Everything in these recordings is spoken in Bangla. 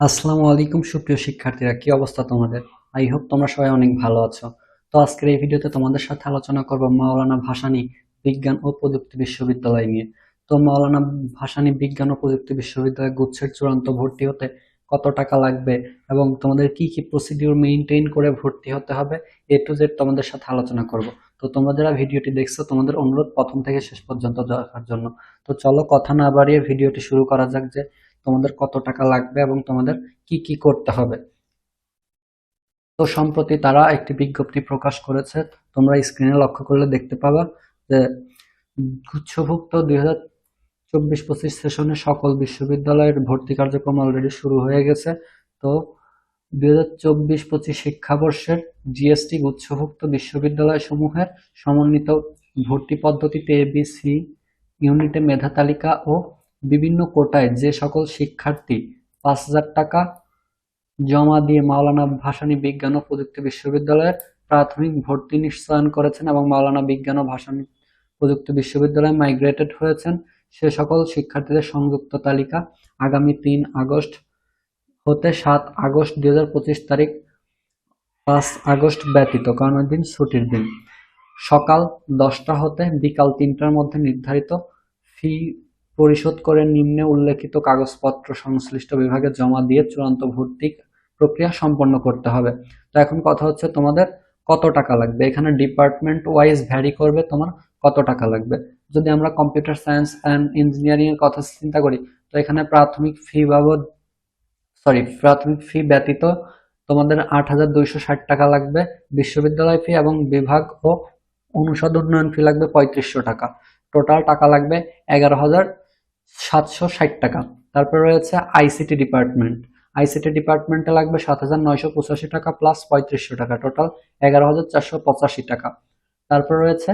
আসসালামু আলাইকুম, সুপ্রিয় শিক্ষার্থীরা, কি অবস্থা তোমাদের? আই হোপ তোমরা সবাই অনেক ভালো আছো। তো আজকের এই ভিডিওতে তোমাদের সাথে আলোচনা করব মাওলানা ভাসানী বিজ্ঞান ও প্রযুক্তি বিশ্ববিদ্যালয় নিয়ে। তো মাওলানা ভাসানী বিজ্ঞান ও প্রযুক্তি বিশ্ববিদ্যালয় গুচ্ছের চূড়ান্ত ভর্তি হতে কত টাকা লাগবে এবং তোমাদের কি কি প্রসিডিউর মেইনটেইন করে ভর্তি হতে হবে, এ টু জেড তোমাদের সাথে আলোচনা করব। তো তোমরা যারা ভিডিওটি দেখছ, তোমাদের অনুরোধ প্রথম থেকে শেষ পর্যন্ত দেখার জন্য। তো চলো কথা না বাড়িয়ে ভিডিওটি শুরু করা যাক যে তোমাদের কত টাকা লাগবে এবং তোমাদের কি কি করতে হবে। তো সম্প্রতি তারা একটি বিজ্ঞপ্তি প্রকাশ করেছে। তোমরা স্ক্রিনে লক্ষ্য করলে দেখতে পাবা যে গুচ্ছভুক্ত দুই হাজার চব্বিশ পঁচিশ সেশনে সকল বিশ্ববিদ্যালয়ের ভর্তি কার্যক্রম অলরেডি শুরু হয়ে গেছে। তো দুই হাজার চব্বিশ পঁচিশ শিক্ষাবর্ষের জিএসটি গুচ্ছভুক্ত বিশ্ববিদ্যালয় সমূহের সমন্বিত ভর্তি পদ্ধতিতে এবিসি ইউনিটে মেধা তালিকা ও বিভিন্ন কোটায় যে সকল শিক্ষার্থী পাঁচ হাজার টাকা জমা দিয়ে মাওলানা ভাসানী বিজ্ঞান ও প্রযুক্তি বিশ্ববিদ্যালয়ে প্রাথমিক ভর্তি নিশ্চয়ন করেছেন এবং মাওলানা বিজ্ঞান ও ভাসানী প্রযুক্তি বিশ্ববিদ্যালয়ে মাইগ্রেটেড হয়েছেন, সে সকল শিক্ষার্থীদের সংযুক্ত তালিকা আগামী তিন আগস্ট হতে সাত আগস্ট দুই হাজার পঁচিশ তারিখ পাঁচ আগস্ট ব্যতীত, কারণ দিন ছুটির দিন। সকাল দশটা হতে বিকাল তিনটার মধ্যে নির্ধারিত ফি পরিশোধ করে নিম্নে উল্লেখিত কাগজপত্র সংশ্লিষ্ট বিভাগে জমা দিয়ে চূড়ান্ত ভর্তি প্রক্রিয়া সম্পন্ন করতে হবে। তো এখন কথা হচ্ছে তোমাদের কত টাকা লাগবে? এখানে ডিপার্টমেন্ট ওয়াইজ ভ্যারি করবে তোমার কত টাকা লাগবে। যদি আমরা কম্পিউটার সায়েন্স অ্যান্ড ইঞ্জিনিয়ারিং এর কথা চিন্তা করি, তো এখানে প্রাথমিক ফি বাবদ সরি প্রাথমিক ফি ব্যতীত তোমাদের আট হাজার দুইশো ষাট টাকা লাগবে। বিশ্ববিদ্যালয় ফি এবং বিভাগ ও অনুষদ উন্নয়ন ফি লাগবে পঁয়ত্রিশশো টাকা। টোটাল টাকা লাগবে এগারো হাজার সাতশো ষাট টাকা। তারপর রয়েছে আইসিটি ডিপার্টমেন্ট। আইসিটি ডিপার্টমেন্টে লাগবে সাত হাজার নয়শো পঁচাশি টাকা প্লাস পঁয়ত্রিশশো টাকা। টোটাল এগারো হাজার চারশো পঁচাশি টাকা। তারপর রয়েছে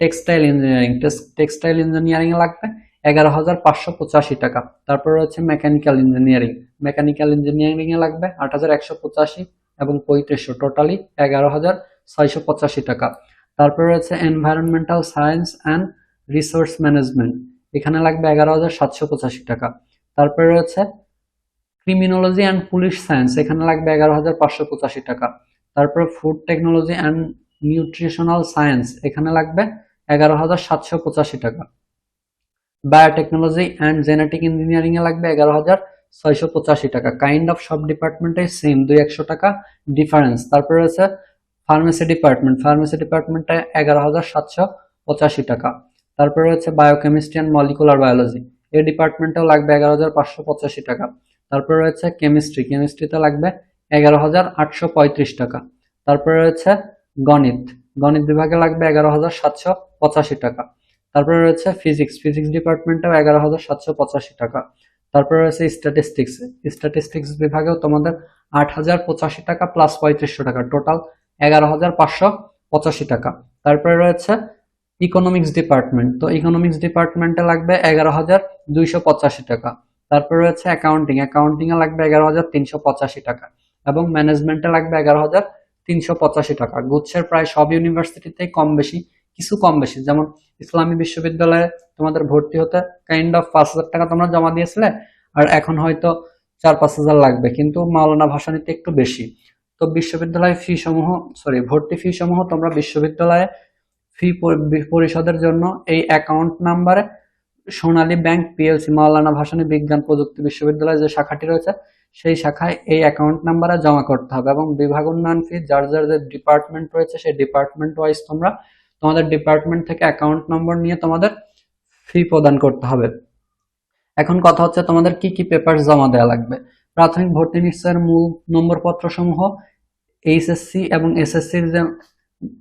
টেক্সটাইল ইঞ্জিনিয়ারিং। টেক্সটাইল ইঞ্জিনিয়ারিং লাগবে এগারো হাজার পাঁচশো পঁচাশি টাকা। তারপর রয়েছে মেকানিক্যাল ইঞ্জিনিয়ারিং। মেকানিক্যাল ইঞ্জিনিয়ারিং এ লাগবে আট হাজার একশো পঁচাশি এবং পঁয়ত্রিশশো। টোটালি এগারো হাজার ছয়শো পঁচাশি টাকা। তারপর রয়েছে environmental science and resource management এখানে লাগবে এগারো হাজার সাতশো পঁচাশি টাকা। তারপরে রয়েছে ক্রিমিনোলজি অ্যান্ড পুলিশ সায়েন্স এখানে লাগবে এগারো হাজার পাঁচশো পঁচাশি টাকা। তারপরে food technology and nutritional science এখানে লাগবে এগারো হাজার সাতশো পঁচাশি টাকা। বায়োটেকনোলজি অ্যান্ড জেনেটিক ইঞ্জিনিয়ারিং এ লাগবে এগারো হাজার ছয়শো পঁচাশি টাকা। কাইন্ড অফ সব ডিপার্টমেন্টে সেম দুই একশো টাকা ডিফারেন্স তারপরে রয়েছে ফার্মেসি ডিপার্টমেন্ট ফার্মেসি ডিপার্টমেন্টে এগারো হাজার সাতশো পঁচাশি টাকা। তারপরে রয়েছে বায়োকেমিস্ট্রি অ্যান্ড মলিকুলার বায়োলজি এই ডিপার্টমেন্টেও লাগবে এগারো হাজার পাঁচশো পঁচাশি টাকা। তারপরে রয়েছে কেমিস্ট্রি কেমিস্ট্রিতে লাগবে এগারো হাজার আটশো পঁয়ত্রিশ টাকা। তারপরে রয়েছে গণিত। গণিত বিভাগে লাগবে এগারো হাজার সাতশো পঁচাশি টাকা। তারপরে রয়েছে ফিজিক্স ফিজিক্স ডিপার্টমেন্টেও এগারো হাজার সাতশো পঁচাশি টাকা। তারপরে রয়েছে স্ট্যাটিস্টিক্স স্ট্যাটিস্টিক্স বিভাগেও তোমাদের আট হাজার পঁচাশি টাকা প্লাস পঁয়ত্রিশশো টাকা। টোটাল এগারো হাজার পাঁচশো পঁচাশি টাকা। তারপরে রয়েছে ইকোনমিক্স ডিপার্টমেন্ট তো ইকোনমিক্স ডিপার্টমেন্টে লাগবে এগারো হাজার দুইশো পঁচাশি টাকা। তারপরে রয়েছে অ্যাকাউন্টিং অ্যাকাউন্টিং এ লাগবে এগারো হাজার তিনশো পঁচাশি টাকা এবং ম্যানেজমেন্টে লাগবে এগারো হাজার তিনশো পঁচাশি টাকা। গুচ্ছের প্রায় সব ইউনিভার্সিটিতেই কম বেশি, কিছু কম বেশি। যেমন ইসলামী বিশ্ববিদ্যালয়ে তোমাদের ভর্তি হতে কাইন্ড অফ পাঁচ হাজার টাকা তোমরা জমা দিয়েছিলে, আর এখন হয়তো চার পাঁচ হাজার লাগবে, কিন্তু মাওলানা ভাসানিতে একটু বেশি। তো বিশ্ববিদ্যালয় ফি সমূহ সরি ভর্তি ফি সমূহ তোমরা বিশ্ববিদ্যালয়ে ফি পরিশোধের জন্য এই অ্যাকাউন্ট নাম্বারে সোনালী ব্যাংক পিএলসি মাওলানা ভাসানী বিজ্ঞান প্রযুক্তি বিশ্ববিদ্যালয়ে যে শাখাটি রয়েছে, সেই শাখায় এই অ্যাকাউন্ট নাম্বারে জমা করতে হবে এবং বিভাগ উন্নয়ন ফি যার যার যে ডিপার্টমেন্ট রয়েছে সেই ডিপার্টমেন্ট ওয়াইজ তোমরা, তোমাদের ডিপার্টমেন্ট থেকে অ্যাকাউন্ট নম্বর নিয়ে তোমাদের ফি প্রদান করতে হবে। এখন কথা হচ্ছে তোমাদের কি কি পেপার জমা দেওয়া লাগবে? প্রাথমিক ভর্তি নিশ্চয়ের মূল নম্বরপত্র সমূহ এইচএসসি এবং এসএসসির যে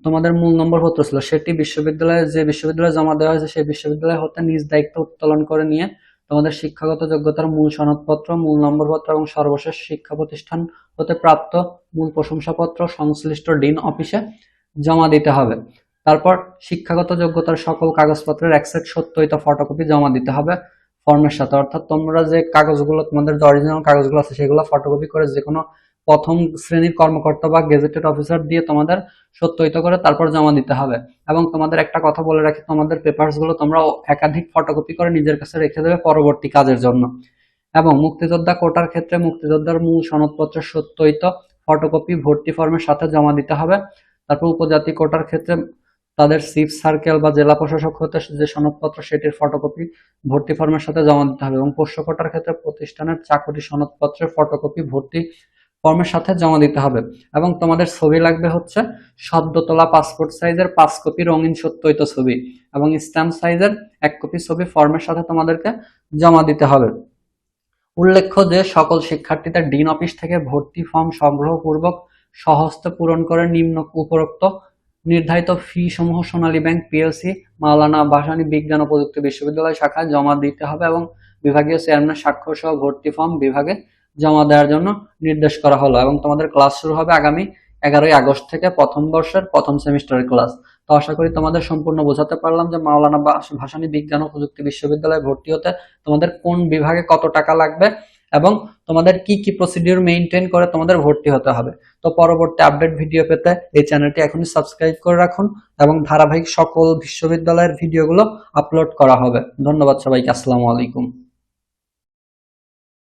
তোমাদের মূল নম্বরপত্র ছিল সেটি বিশ্ববিদ্যালয়ে, যে বিশ্ববিদ্যালয়ে জমা দেওয়া হয়েছে, সেই বিশ্ববিদ্যালয় হতে নিজ দায়িত্ব উত্তোলন করে নিয়ে তোমাদের শিক্ষাগত যোগ্যতার মূল সনদপত্র, মূল নম্বরপত্র এবং সর্বশেষ শিক্ষা প্রতিষ্ঠান হতে প্রাপ্ত মূল প্রশংসাপত্র সংশ্লিষ্ট ডিন অফিসে জমা দিতে হবে। তারপর শিক্ষাগত যোগ্যতার সকল কাগজপত্রের একসেট সত্যিত ফটোকপি জমা দিতে হবে ফর্মের সাথে। অর্থাৎ তোমরা যে কাগজগুলো, তোমাদের অরিজিনাল কাগজগুলো আছে, সেগুলো ফটোকপি করে যে কোনো প্রথম শ্রেণির কর্মকর্তা বা গেজেটেড অফিসার দিয়ে তোমাদের সত্যয়িত করে তারপর জমা দিতে হবে। এবং তোমাদের একটা কথা বলে রাখি, তোমাদের পেপারসগুলো তোমরা একাধিক ফটোকপি করে নিজের কাছে রেখে দেবে পরবর্তী কাজের জন্য। এবং মুক্তিযোদ্ধা কোটার ক্ষেত্রে মুক্তিযোদ্ধার মূল সনদপত্র সত্যায়িত ফটোকপি ভর্তি ফর্মের সাথে জমা দিতে হবে। তারপর উপজাতি কোটার ক্ষেত্রে তাদের চিফ সার্কেল বা জেলা প্রশাসক হতে যে সনদপত্র, সেটির ফটোকপি ভর্তি ফর্মের সাথে জমা দিতে হবে। এবং পোষ্য কোটার ক্ষেত্রে প্রতিষ্ঠানের চাকরি সনদপত্রের ফটোকপি ভর্তি ফর্মের সাথে জমা দিতে হবে। এবং তোমাদের ছবি লাগবে হচ্ছে সদ্য তোলা পাসপোর্ট সাইজের পাঁচ কপি রঙিন সত্যায়িত ছবি এবং স্ট্যাম্প সাইজের এক কপি ছবি ফর্মের সাথে তোমাদেরকে জমা দিতে হবে। উল্লেখ্য যে সকল শিক্ষার্থীদের ডিন অফিস থেকে ভর্তি ফর্ম সংগ্রহপূর্বক সহস্তে পূরণ করে নিম্ন উপরোক্ত নির্ধারিত ফি সমূহ সোনালী ব্যাংক পিএলসি মাওলানা ভাসানী বিজ্ঞান ও প্রযুক্তি বিশ্ববিদ্যালয় শাখায় জমা দিতে হবে এবং বিভাগীয় চেয়ারম্যানের স্বাক্ষর সহ ভর্তি ফর্ম বিভাগে জমা দেওয়ার জন্য নির্দেশ করা হলো এবং তোমাদের ক্লাস শুরু হবে আগামী এগারোই আগস্ট থেকে প্রথম বর্ষের প্রথম সেমিস্টারের ক্লাস তো আশা করি তোমাদের সম্পূর্ণ বোঝাতে পারলাম যে মাওলানা ভাস- ভাসানী বিজ্ঞান ও প্রযুক্তি বিশ্ববিদ্যালয়ে ভর্তি হতে তোমাদের কোন বিভাগে কত টাকা লাগবে এবং তোমাদের কি কি প্রসিডিউর মেইনটেইন করে তোমাদের ভর্তি হতে হবে। তো পরবর্তী আপডেট ভিডিও পেতে এই চ্যানেলটি এখনই সাবস্ক্রাইব করে রাখুন এবং ধারাবাহিক সকল বিশ্ববিদ্যালয়ের ভিডিওগুলো আপলোড করা হবে। ধন্যবাদ সবাইকে, আসসালামু আলাইকুম।